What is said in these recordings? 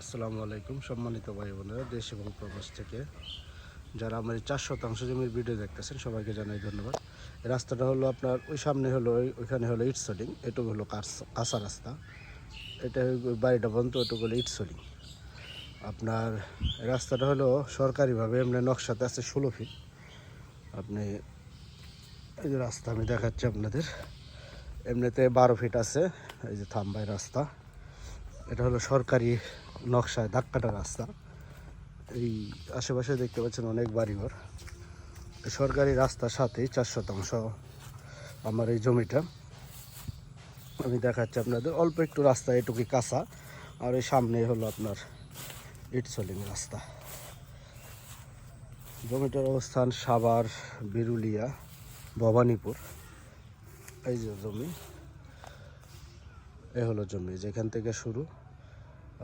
আসসালামু আলাইকুম, সম্মানিত ভাই বোনেরা, দেশ এবং প্রবাস থেকে যারা আমার এই চার শতাংশ জমির ভিডিও দেখতেছেন, সবাইকে জানাই ধন্যবাদ। রাস্তাটা হলো আপনার, ওই সামনে হলো, ওই- ওইখানে হলো ইট সোলিং, এটুকু হলো কাঁচ- রাস্তা। এটা বাড়িটা বন্ধ ওটুকু হলো ইট সোলিং। আপনার, রাস্তাটা হলো সরকারিভাবে এমনি নকশাতে আছে ষোলো ফিট। আপনি, এই যে রাস্তা আমি দেখাচ্ছি আপনাদের। এমনিতে বারো ফিট আছে, এই যে থাম্বাই রাস্তা। এটা হলো সরকারি নকশায় ধাক্কাটা রাস্তা। এই আশেপাশে দেখতে পাচ্ছেন অনেক বাড়িঘর। সরকারি রাস্তার সাথেই চার শতাংশ আমার এই জমিটা। আমি দেখাচ্ছি আপনাদের, অল্প একটু রাস্তা, এটুকুই কাঁচা। আর এই সামনে হলো আপনার ইটসলিং রাস্তা। জমিটার অবস্থান সাভার, বিরুলিয়া, ভবানীপুর। এই যে জমি, এ হলো জমি, যেখান থেকে শুরু।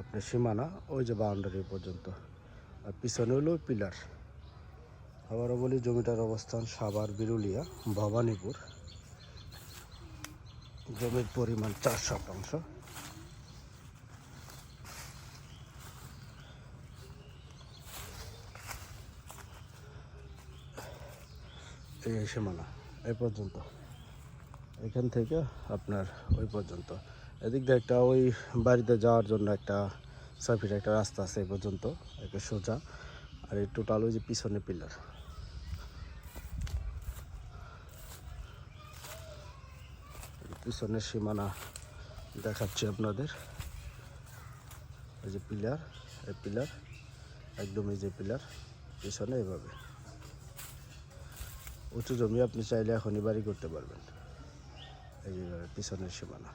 আপনার সীমানা, ওই যে বাউন্ডারি পর্যন্ত। আর পিছনে হলো পিলার আবারও বলি, জমিটার অবস্থান সাভার, বিরুলিয়া, ভবানীপুর। জমির পরিমাণ চার শতাংশ। এই সীমানা, এই পর্যন্ত। এখান থেকে আপনার ওই পর্যন্ত। এদিক দিয়ে একটা ওই বাড়িতে যাওয়ার জন্য একটা ছয় ফিট একটা রাস্তা আছে এই পর্যন্ত একটা সোজা। আর এই টোটাল ওই যে পিছনে পিলার পিছনের সীমানা দেখাচ্ছি আপনাদের। এই যে পিলার এই পিলার একদম এই যে পিলার পিছনে এভাবে। উঁচু জমি আপনি চাইলে এখনই বাড়ি করতে পারবেন। এই যে পিছনের সীমানা।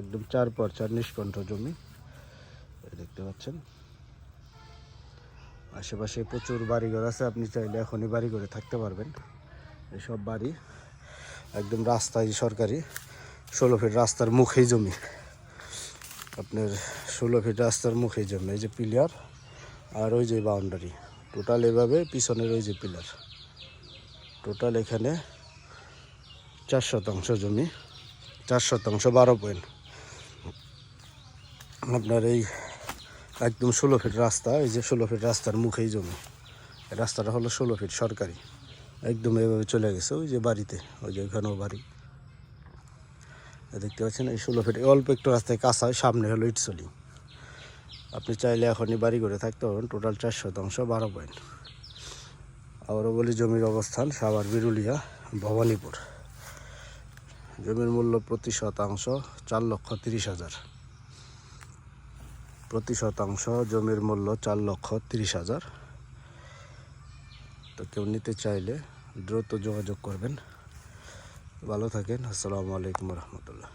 একদম চার পর চার নিষ্কণ্ঠ জমি। দেখতে পাচ্ছেন। আশেপাশে প্রচুর বাড়িঘর আছে, আপনি চাইলে এখনই বাড়িঘরে থাকতে পারবেন। এসব বাড়ি একদম রাস্তায় সরকারি, ষোলো ফিট রাস্তার মুখেই জমি। আপনার ষোলো ফিট রাস্তার মুখেই জমি, এই যে পিলার আর ওই যে বাউন্ডারি। টোটাল এভাবে পিছনের ওই যে পিলার। টোটাল এখানে চার শতাংশ জমি, চার শতাংশ বারো পয়েন্ট। আপনার এই একদম ষোলো ফিট রাস্তা, এই যে ষোলো ফিট রাস্তার মুখেই জমি। রাস্তাটা হলো ষোলো ফিট সরকারি। একদম এভাবে চলে গেছে ওই যে বাড়িতে, ওই যে ওইখানেও বাড়ি। দেখতে পাচ্ছেন এই ষোলো ফিট অল্প একটু রাস্তায় কাঁচা সামনে হলো ইটসলি। আপনি চাইলে এখনই বাড়ি করে থাকতে পারবেন, টোটাল চার শতাংশ, বারো পয়েন্ট। আবারও বলি জমির অবস্থান, সাভার, বিরুলিয়া, ভবানীপুর। জমির মূল্য প্রতি শতাংশ চার লক্ষ তিরিশ হাজার। প্রতি শতাংশ জমির মূল্য চার লক্ষ তিরিশ হাজার। তো কেউ নিতে চাইলে দ্রুত যোগাযোগ করবেন। ভালো থাকেন। আসসালামু আলাইকুম রহমতুল্লাহ।